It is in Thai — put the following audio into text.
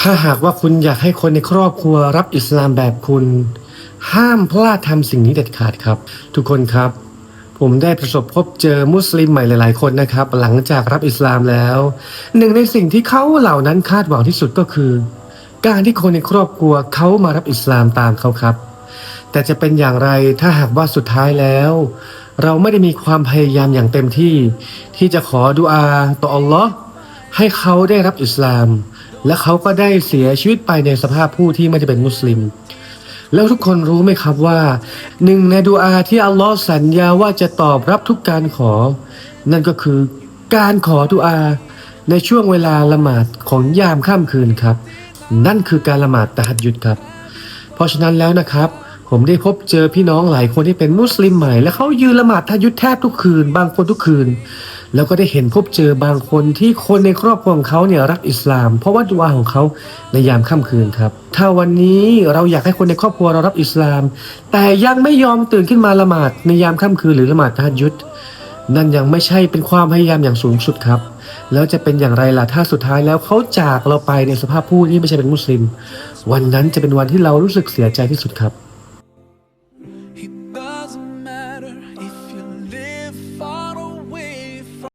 ถ้าหากว่าคุณอยากให้คนในครอบครัวรับอิสลามแบบคุณ ห้ามพลาดทำสิ่งนี้เด็ดขาดครับ ทุกคนครับ ผมได้ประสบพบเจอมุสลิมใหม่หลาย ๆ คนนะครับ หลังจากรับอิสลามแล้ว หนึ่งในสิ่งที่เขาเหล่านั้นคาดหวังที่สุดก็คือ การที่คนในครอบครัวเขามารับอิสลามตามเขาครับ แต่จะเป็นอย่างไรถ้าหากว่าสุดท้ายแล้ว เราไม่ได้มีความพยายามอย่างเต็มที่ ที่จะขอดุอาต่ออัลลอฮ์ให้เขาได้รับอิสลาม และเขาก็ได้เสียชีวิตไปในสภาพผู้ที่ไม่ได้เป็นมุสลิม แล้วทุกคนรู้ไหมครับว่า หนึ่งในดุอาที่อัลลอฮ์สัญญาว่าจะตอบรับทุกการขอ นั่นก็คือการขอดุอาในช่วงเวลาละหมาดของยามค่ำคืนครับ นั่นคือการละหมาดตะฮัดยุดครับ เพราะฉะนั้นแล้วนะครับ ผมได้พบเจอพี่น้องหลายคนที่เป็นมุสลิมใหม่ และเขายืนละหมาดตะฮัดยุดแทบทุกคืน บางคนทุกคืน แล้วก็ได้เห็นพบเจอบางคนที่คนในครอบครัวของเขาเนี่ยรักอิสลาม เพราะว่าดุอาของเขาในยามค่ำคืนครับ ถ้าวันนี้เราอยากให้คนในครอบครัวเรารับอิสลาม แต่ยังไม่ยอมตื่นขึ้นมาละหมาดในยามค่ำคืนหรือละหมาดตะฮัดยุทธนั่นยังไม่ใช่เป็นความพยายามอย่างสูงสุดครับ แล้วจะเป็นอย่างไรล่ะถ้าสุดท้ายแล้วเขาจากเราไปในสภาพผู้ที่ไม่ใช่เป็นมุสลิม วันนั้นจะเป็นวันที่เรารู้สึกเสียใจที่สุดครับ